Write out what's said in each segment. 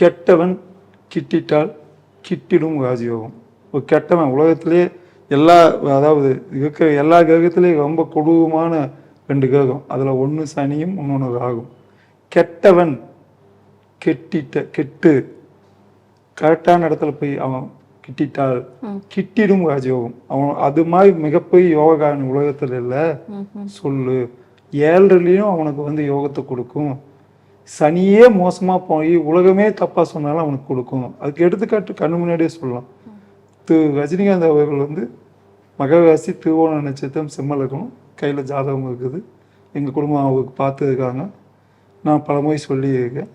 கெட்டவன் கிட்டிட்டால் கிட்டிடும் ராஜயோகம். ஒரு கெட்டவன் உலகத்திலே எல்லா அதாவது இருக்கிற எல்லா கிரகத்திலேயும் ரொம்ப கொடூரமான ரெண்டு கிரகம். அதில் ஒன்று சனியும் இன்னொன்று ராகும். கெட்டவன் கெட்டிட்ட கெட்டு கரெக்டான இடத்துல போய் அவன் கிட்டிட்டால் கிட்டிடும் ராஜயோகம். அவன் அது மாதிரி மிகப்பெரிய யோகான் உலகத்தில் இல்லை. சொல்லு. ஏழ்றலையும் அவனுக்கு வந்து யோகத்தை கொடுக்கும். சனியே மோசமாக போய் உலகமே தப்பாக சொன்னாலும் அவனுக்கு கொடுக்கும். அதுக்கு எடுத்துக்காட்டு கண்ணு முன்னாடியே சொல்லலாம். திரு ரஜினிகாந்த் அவர்கள் வந்து மகராசி திருவோண நட்சத்திரம் சிம்ம கையில் ஜாதகம் இருக்குது. எங்கள் குடும்பம் அவருக்கு பார்த்துருக்காங்க. நான் பலமுறை சொல்லியிருக்கேன்.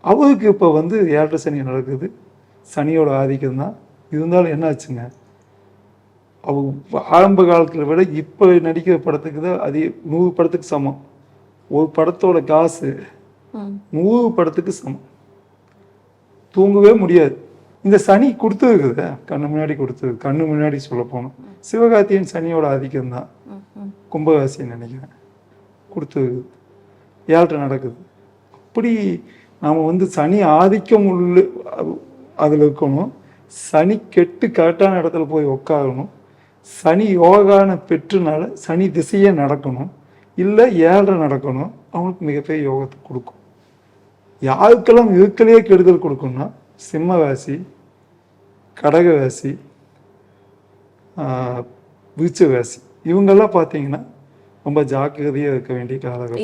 அவருக்கு இப்போ வந்து ஏழரை சனி நடக்குது. சனியோட ஆதிக்கம் தான். இருந்தாலும் என்ன ஆச்சுங்க அவங்க ஆரம்ப காலத்தில் விட இப்போ நடிக்கிற படத்துக்கு தான் அது நூறு படத்துக்கு சமம். ஒரு படத்தோட காசு நூறு படத்துக்கு சமம். தூங்கவே முடியாது. இந்த சனி கொடுத்துருக்குது கண்ணு முன்னாடி கொடுத்துருக்கு கண்ணு முன்னாடி சொல்ல போனோம். சிவகார்த்தியன் சனியோட ஆதிக்கம் தான். கும்பராசின்னு நினைக்கிறேன். கொடுத்துருக்குது ஏழ்ரை நடக்குது. அப்படி நாம் வந்து சனி ஆதிக்கம் உள்ள அதில் இருக்கணும். சனி கெட்டு கரெக்டான இடத்துல போய் உட்காரணும் சனி யோகான பெற்றுனால சனி திசையே நடக்கணும். இல்லை ஏழரை நடக்கணும். அவனுக்கு மிகப்பெரிய யோகத்தை கொடுக்கும். யாருக்கெல்லாம் இருக்கலையே கெடுதல் கொடுக்கும்னா சிம்ம ராசி கடக ராசி ஆஹ், ராசி இவங்கெல்லாம் பார்த்தீங்கன்னா ரொம்ப ஜாக்கிரதையாக இருக்க வேண்டிய காலகட்டம்.